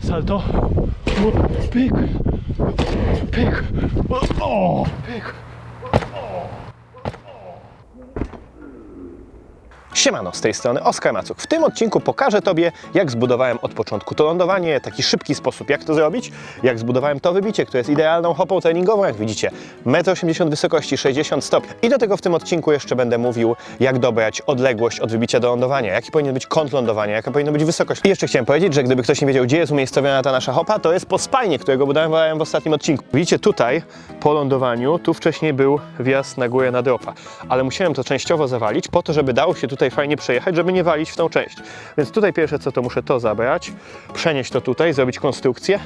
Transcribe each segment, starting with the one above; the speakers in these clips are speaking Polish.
Salto. Pyk. Pyk. O, pyk. Siemano, z tej strony Oskar Macuk. W tym odcinku pokażę Tobie, jak zbudowałem od początku to lądowanie, taki szybki sposób, jak to zrobić, jak zbudowałem to wybicie, które jest idealną hopą treningową, jak widzicie, 1,80 m wysokości, 60 stopni. I do tego w tym odcinku jeszcze będę mówił, jak dobrać odległość od wybicia do lądowania, jaki powinien być kąt lądowania, jaka powinna być wysokość. I jeszcze chciałem powiedzieć, że gdyby ktoś nie wiedział, gdzie jest umiejscowiona ta nasza hopa, to jest po spajnie, którego budowałem w ostatnim odcinku. Widzicie tutaj, po lądowaniu, tu wcześniej był wjazd na górę na dropa, ale musiałem to częściowo zawalić po to, żeby dało się tutaj fajnie przejechać, żeby nie walić w tą część. Więc tutaj pierwsze co to muszę to zabrać, przenieść to tutaj, zrobić konstrukcję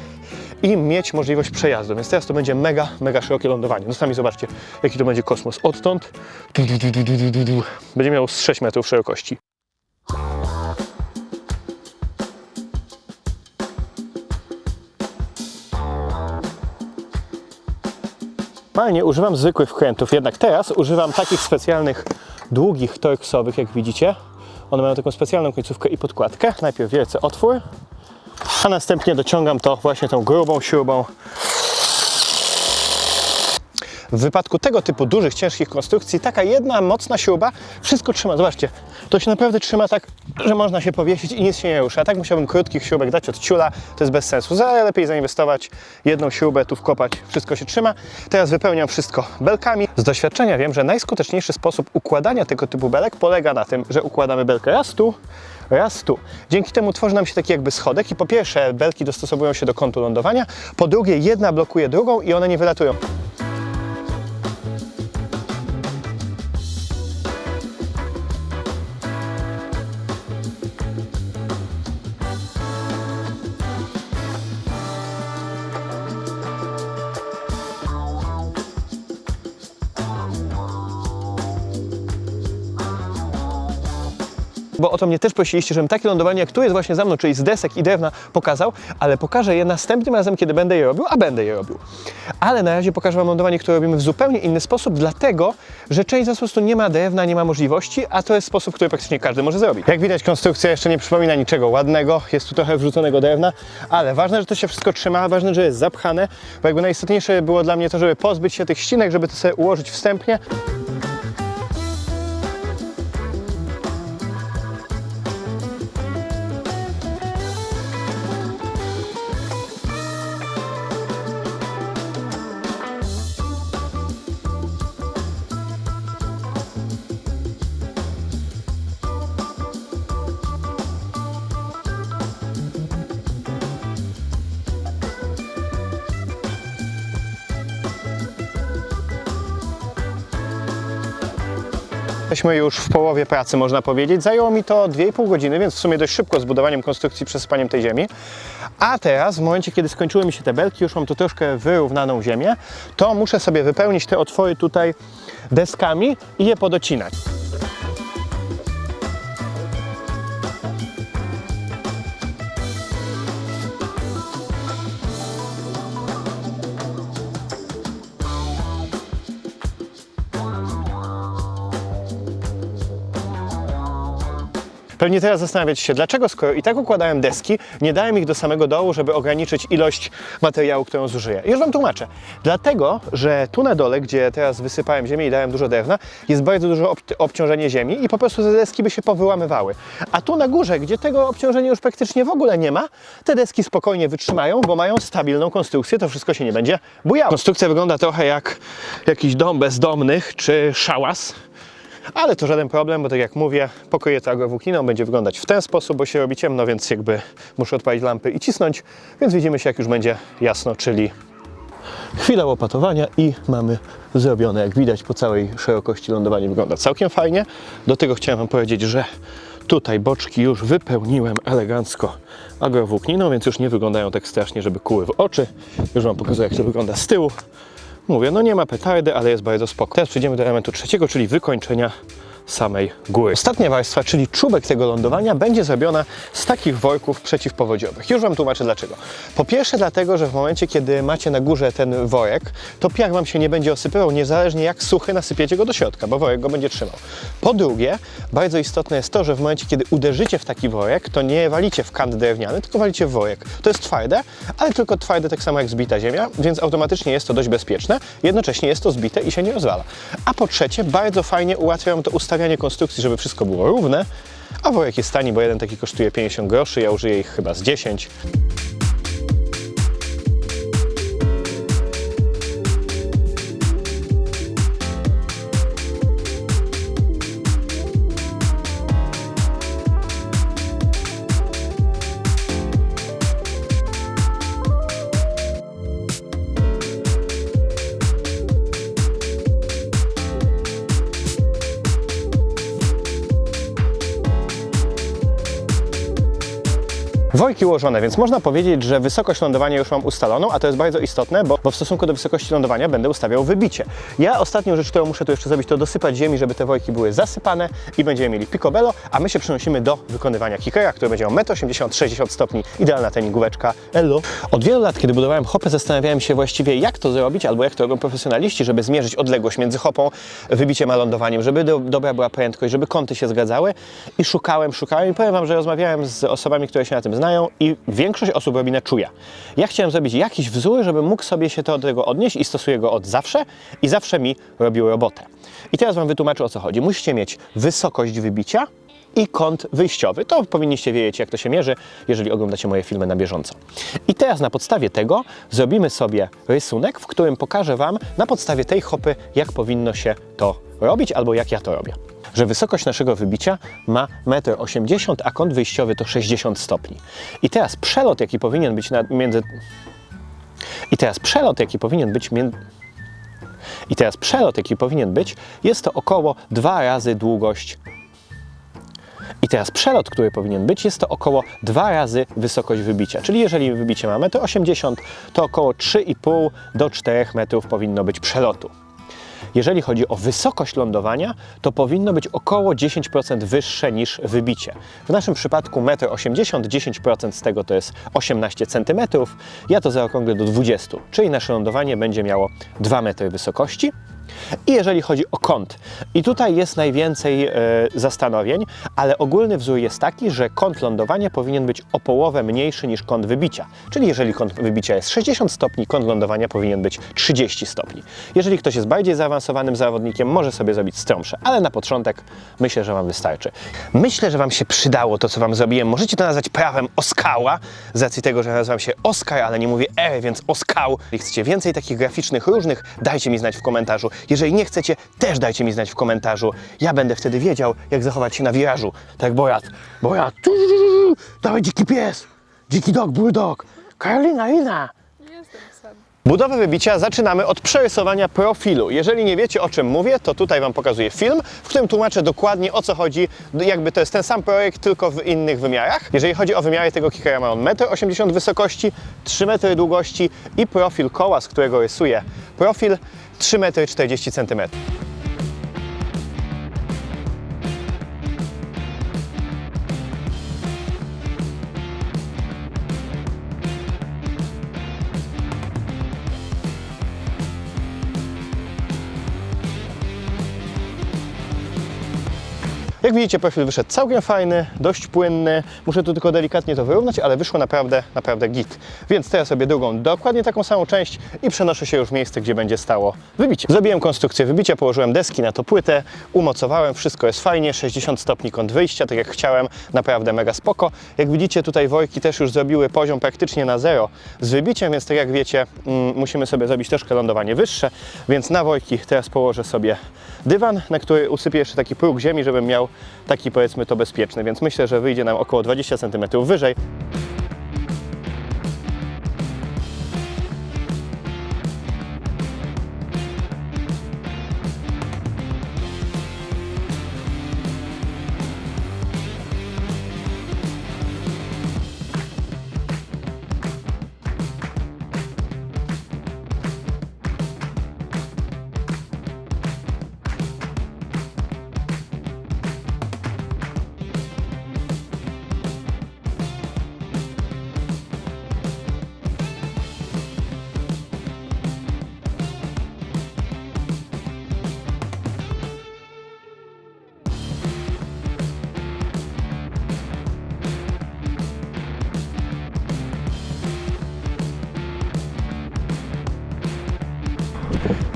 i mieć możliwość przejazdu. Więc teraz to będzie mega, mega szerokie lądowanie. No sami zobaczcie, jaki to będzie kosmos. Odtąd będzie miał z 6 metrów szerokości. Normalnie używam zwykłych wkrętów, jednak teraz używam takich specjalnych, długich torksowych, jak widzicie. One mają taką specjalną końcówkę i podkładkę. Najpierw wiercę otwór, a następnie dociągam to właśnie tą grubą śrubą. W wypadku tego typu dużych, ciężkich konstrukcji, taka jedna mocna śruba wszystko trzyma. Zobaczcie, to się naprawdę trzyma tak, że można się powiesić i nic się nie rusza. A tak musiałbym krótkich śrubek dać od ciula, to jest bez sensu. Za lepiej zainwestować, jedną śrubę tu wkopać, wszystko się trzyma. Teraz wypełniam wszystko belkami. Z doświadczenia wiem, że najskuteczniejszy sposób układania tego typu belek polega na tym, że układamy belkę raz tu, raz tu. Dzięki temu tworzy nam się taki jakby schodek i po pierwsze belki dostosowują się do kątu lądowania, po drugie jedna blokuje drugą i one nie wylatują. Bo o to mnie też prosiliście, żebym takie lądowanie, jak tu jest właśnie za mną, czyli z desek i drewna pokazał, ale pokażę je następnym razem, kiedy będę je robił, a będę je robił. Ale na razie pokażę Wam lądowanie, które robimy w zupełnie inny sposób, dlatego, że część z nas po prostu nie ma drewna, nie ma możliwości, a to jest sposób, który praktycznie każdy może zrobić. Jak widać, konstrukcja jeszcze nie przypomina niczego ładnego, jest tu trochę wrzuconego drewna, ale ważne, że to się wszystko trzyma, ważne, że jest zapchane, bo jakby najistotniejsze było dla mnie to, żeby pozbyć się tych ścinek, żeby to sobie ułożyć wstępnie. Jesteśmy już w połowie pracy, można powiedzieć. Zajęło mi to 2,5 godziny, więc w sumie dość szybko z budowaniem konstrukcji przesypaniem tej ziemi. A teraz, w momencie, kiedy skończyły mi się te belki, już mam tu troszkę wyrównaną ziemię, to muszę sobie wypełnić te otwory tutaj deskami i je podocinać. Pewnie teraz zastanawiacie się, dlaczego skoro i tak układałem deski, nie dałem ich do samego dołu, żeby ograniczyć ilość materiału, którą zużyję. Już Wam tłumaczę. Dlatego, że tu na dole, gdzie teraz wysypałem ziemię i dałem dużo drewna, jest bardzo duże ob obciążenie ziemi i po prostu te deski by się powyłamywały. A tu na górze, gdzie tego obciążenia już praktycznie w ogóle nie ma, te deski spokojnie wytrzymają, bo mają stabilną konstrukcję, to wszystko się nie będzie bujało. Konstrukcja wygląda trochę jak jakiś dom bezdomnych czy szałas. Ale to żaden problem, bo tak jak mówię, pokryję to agrowłókniną, będzie wyglądać w ten sposób, bo się robi ciemno, więc jakby muszę odpalić lampy i cisnąć, więc widzimy się jak już będzie jasno, czyli chwila łopatowania i mamy zrobione. Jak widać po całej szerokości lądowanie wygląda całkiem fajnie. Do tego chciałem Wam powiedzieć, że tutaj boczki już wypełniłem elegancko agrowłókniną, więc już nie wyglądają tak strasznie, żeby kuły w oczy. Już Wam pokazuję jak to wygląda z tyłu. Mówię, no nie ma petardy, ale jest bardzo spoko. Teraz przejdziemy do elementu trzeciego, czyli wykończenia samej góry. Ostatnia warstwa, czyli czubek tego lądowania, będzie zrobiona z takich worków przeciwpowodziowych. Już Wam tłumaczę dlaczego. Po pierwsze dlatego, że w momencie, kiedy macie na górze ten worek, to piach Wam się nie będzie osypywał, niezależnie jak suchy nasypiecie go do środka, bo worek go będzie trzymał. Po drugie, bardzo istotne jest to, że w momencie, kiedy uderzycie w taki worek, to nie walicie w kant drewniany, tylko walicie w worek. To jest twarde, ale tylko twarde tak samo jak zbita ziemia, więc automatycznie jest to dość bezpieczne, jednocześnie jest to zbite i się nie rozwala. A po trzecie, bardzo fajnie ułatwia Wam to ustawianie konstrukcji, żeby wszystko było równe, a worek jest tani, bo jeden taki kosztuje 50 groszy, ja użyję ich chyba z 10. Worki ułożone, więc można powiedzieć, że wysokość lądowania już mam ustaloną, a to jest bardzo istotne, bo, bo w stosunku do wysokości lądowania będę ustawiał wybicie. Ja ostatnią rzecz, którą muszę tu jeszcze zrobić, to dosypać ziemi, żeby te worki były zasypane i będziemy mieli picobello, a my się przenosimy do wykonywania kickera, który będzie miał 1,80 m, 60 stopni, idealna treningóweczka. Elo. Od wielu lat, kiedy budowałem hopę, zastanawiałem się właściwie, jak to zrobić, albo jak to robią profesjonaliści, żeby zmierzyć odległość między hopą, wybiciem a lądowaniem, żeby do, dobra była prędkość, żeby kąty się zgadzały i szukałem, szukałem i powiem Wam, że rozmawiałem z osobami, które się na tym znają i większość osób robi na czuja. Ja chciałem zrobić jakiś wzór, żeby mógł sobie się to do tego odnieść i stosuję go od zawsze i zawsze mi robił robotę. I teraz Wam wytłumaczę o co chodzi. Musicie mieć wysokość wybicia i kąt wyjściowy. To powinniście wiedzieć, jak to się mierzy, jeżeli oglądacie moje filmy na bieżąco. I teraz na podstawie tego zrobimy sobie rysunek, w którym pokażę Wam na podstawie tej hopy, jak powinno się to robić, albo jak ja to robię. Że wysokość naszego wybicia ma 1,80 m, a kąt wyjściowy to 60 stopni. I teraz przelot, jaki powinien być między... I teraz przelot, jaki powinien być między... I teraz przelot, jaki powinien być, jest to około dwa razy długość i teraz przelot, który powinien być, jest to około dwa razy wysokość wybicia. Czyli jeżeli wybicie ma 1,80 m, to około 3,5 do 4 metrów powinno być przelotu. Jeżeli chodzi o wysokość lądowania, to powinno być około 10% wyższe niż wybicie. W naszym przypadku 1,80 m, 10% z tego to jest 18 cm. Ja to zaokrąglę do 20, czyli nasze lądowanie będzie miało 2 metry wysokości. I jeżeli chodzi o kąt, i tutaj jest najwięcej e, zastanowień, ale ogólny wzór jest taki, że kąt lądowania powinien być o połowę mniejszy niż kąt wybicia. Czyli jeżeli kąt wybicia jest 60 stopni, kąt lądowania powinien być 30 stopni. Jeżeli ktoś jest bardziej zaawansowanym zawodnikiem, może sobie zrobić strąmsze, ale na początek myślę, że Wam wystarczy. Myślę, że Wam się przydało to, co Wam zrobiłem. Możecie to nazwać prawem Oskała, z racji tego, że nazywam się Oskar, ale nie mówię R, więc Oskał. Jeśli chcecie więcej takich graficznych, różnych, dajcie mi znać w komentarzu. Jeżeli nie chcecie, też dajcie mi znać w komentarzu. Ja będę wtedy wiedział, jak zachować się na wirażu. Tak Borat. Borat. Dawaj dziki pies. Dziki dog, bulldog. Karolina, Lina. Jestem psem. Budowę wybicia zaczynamy od przerysowania profilu. Jeżeli nie wiecie o czym mówię, to tutaj Wam pokazuję film, w którym tłumaczę dokładnie o co chodzi. Jakby to jest ten sam projekt, tylko w innych wymiarach. Jeżeli chodzi o wymiary tego kickera, ma on 1,80 m wysokości, 3 m długości i profil koła, z którego rysuję profil 3,40 cm. Jak widzicie, profil wyszedł całkiem fajny, dość płynny. Muszę tu tylko delikatnie to wyrównać, ale wyszło naprawdę, naprawdę git. Więc teraz sobie drugą, dokładnie taką samą część i przenoszę się już w miejsce, gdzie będzie stało wybicie. Zrobiłem konstrukcję wybicia, położyłem deski na to płytę, umocowałem, wszystko jest fajnie, 60 stopni kąt wyjścia, tak jak chciałem, naprawdę mega spoko. Jak widzicie, tutaj worki też już zrobiły poziom praktycznie na zero z wybiciem, więc tak jak wiecie, mm, musimy sobie zrobić troszkę lądowanie wyższe, więc na worki teraz położę sobie dywan, na który usypię jeszcze taki próg ziemi, żebym miał taki powiedzmy to bezpieczny, więc myślę, że wyjdzie nam około 20 cm wyżej.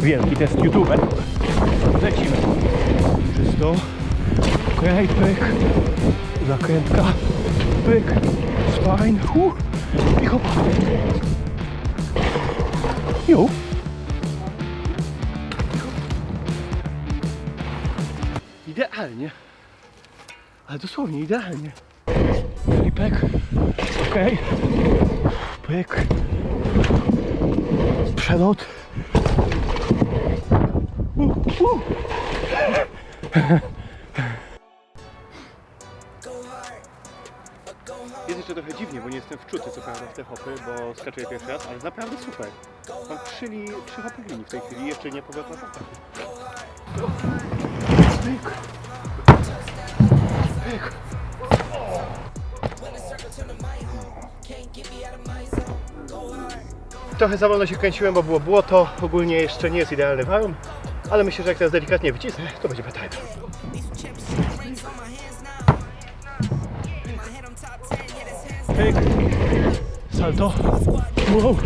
Wielki test YouTube. Lecimy. Czysto. Okej, pyk. Zakrętka. Pyk. Spine. Uh. I hopa. Jo. Idealnie. Ale dosłownie idealnie. I pyk. Okej. Pyk. Przelot. Jest jeszcze trochę dziwnie, bo nie jestem wczuty co prawda w te hopy, bo skaczę pierwszy raz, ale naprawdę super. Mam trzy, trzy hopy w linii w tej chwili, jeszcze nie powrot na. Pyk. Trochę za wolno się kręciłem, bo było błoto. Ogólnie jeszcze nie jest idealny warun, ale myślę, że jak teraz delikatnie wycisnę, to będzie better. Pyk. Salto. Wow.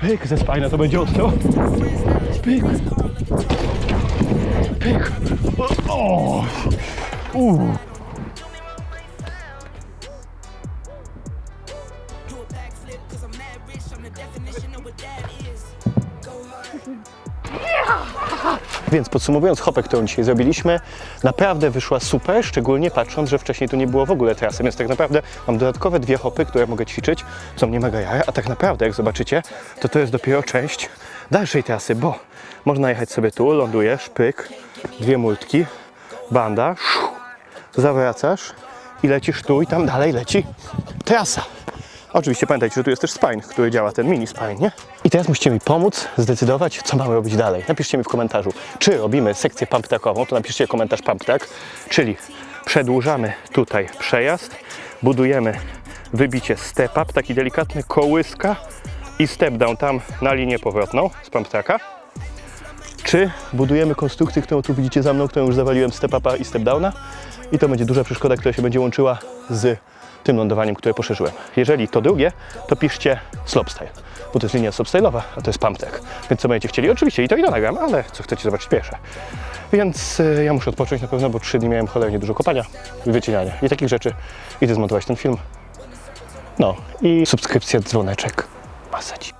Pyk ze spajna to będzie ostro. Pyk. Pyk. O. o. Więc podsumowując hopę, którą dzisiaj zrobiliśmy, naprawdę wyszła super, szczególnie patrząc, że wcześniej tu nie było w ogóle trasy, więc tak naprawdę mam dodatkowe dwie hopy, które mogę ćwiczyć, co mnie mega jaja, a tak naprawdę, jak zobaczycie, to to jest dopiero część dalszej trasy, bo można jechać sobie tu, lądujesz, pyk, dwie multki, banda, szu, zawracasz i lecisz tu i tam dalej leci trasa. Oczywiście pamiętajcie, że tu jest też spine, który działa, ten mini spine, nie? I teraz musicie mi pomóc zdecydować, co mamy robić dalej. Napiszcie mi w komentarzu, czy robimy sekcję pump trackową, to napiszcie komentarz pump track, czyli przedłużamy tutaj przejazd, budujemy wybicie step up, taki delikatny kołyska i step down tam na linię powrotną z pump tracka. Czy budujemy konstrukcję, którą tu widzicie za mną, którą już zawaliłem step upa i step downa i to będzie duża przeszkoda, która się będzie łączyła z tym lądowaniem, które poszerzyłem. Jeżeli to drugie, to piszcie slopestyle, bo to jest linia slopestyle'owa, a to jest pump track. Więc co będziecie chcieli? Oczywiście i to i to nagram, ale co chcecie zobaczyć pierwsze. Więc y, ja muszę odpocząć na pewno, bo trzy dni miałem cholernie dużo kopania, wycinania i takich rzeczy. Idę zmontować ten film. No i subskrypcja, dzwoneczek, masaci.